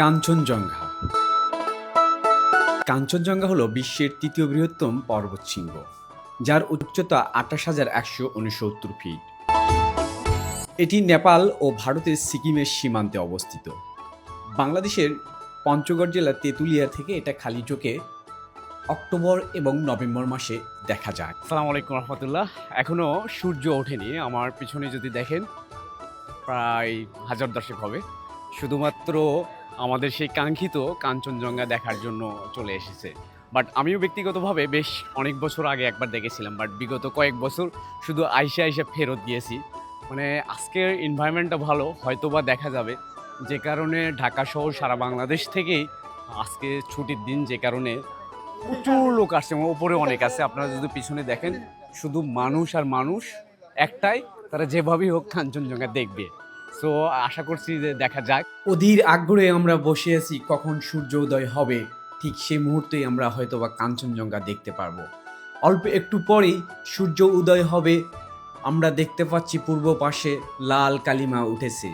কাঞ্চনজঙ্ঘা। কাঞ্চনজঙ্ঘা হলো বিশ্বের তৃতীয় বৃহত্তম পর্বত পর্বতশৃঙ্গ যার উচ্চতা আঠাশ হাজার একশো উনসত্তর ফিট। এটি নেপাল ও ভারতের সিকিমের সীমান্তে অবস্থিত। বাংলাদেশের পঞ্চগড় জেলার তেঁতুলিয়া থেকে এটা খালি চোখে অক্টোবর এবং নভেম্বর মাসে দেখা যায়। সালাম আলাইকুম রহমতুল্লাহ। এখনও সূর্য ওঠেনি, আমার পিছনে যদি দেখেন, প্রায় হাজার দশেক হবে। শুধুমাত্র আমাদের সেই কাঙ্ক্ষিত কাঞ্চনজঙ্ঘা দেখার জন্য চলে এসেছে। বাট আমিও ব্যক্তিগতভাবে বেশ অনেক বছর আগে একবার দেখেছিলাম বাট বিগত কয়েক বছর শুধু আইসে আইসে ফেরত দিয়েছি মানে আজকের এনভায়রনমেন্টটা ভালো হয়তো বা দেখা যাবে। যে কারণে ঢাকা শহর সারা বাংলাদেশ থেকেই আজকে ছুটির দিন, যে কারণে প্রচুর লোক আসছে ওপরে অনেক আছে। আপনারা যদি পিছনে দেখেন, শুধু মানুষ আর মানুষ একটাই, তারা যেভাবেই হোক কাঞ্চনজঙ্ঘা দেখবে। সো আশা করছি যে দেখা যাক। অধীর আগ্রহে আমরা বসে আছি, কখন সূর্য উদয় হবে। ঠিক সেই মুহূর্তেই আমরা হয়তোবা কাঞ্চনজঙ্ঘা দেখতে পারব। অল্প একটু পরেই সূর্য উদয় হবে। আমরা দেখতে পাচ্ছি পূর্ব পাশে লাল কালিমা উঠেছে।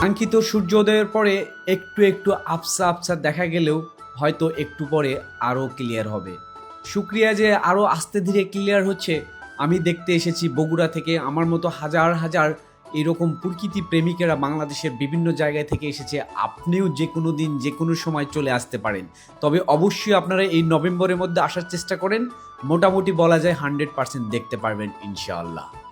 কাঙ্ক্ষিত সূর্যোদয়ের পরে একটু একটু আফসা আফসা দেখা গেলেও হয়তো একটু পরে আরও ক্লিয়ার হবে। শুক্রিয়া যে আরও আস্তে ধীরে ক্লিয়ার হচ্ছে আমি দেখতে এসেছি বগুড়া থেকে। আমার মতো হাজার হাজার এরকম প্রকৃতি প্রেমিকেরা বাংলাদেশের বিভিন্ন জায়গায় থেকে এসেছে। আপনিও যে কোনো দিন যে কোনো সময় চলে আসতে পারেন। তবে অবশ্যই আপনারা এই নভেম্বরের মধ্যে আসার চেষ্টা করেন। মোটামুটি বলা যায় হান্ড্রেড পার্সেন্ট দেখতে পারবেন ইনশাআল্লাহ।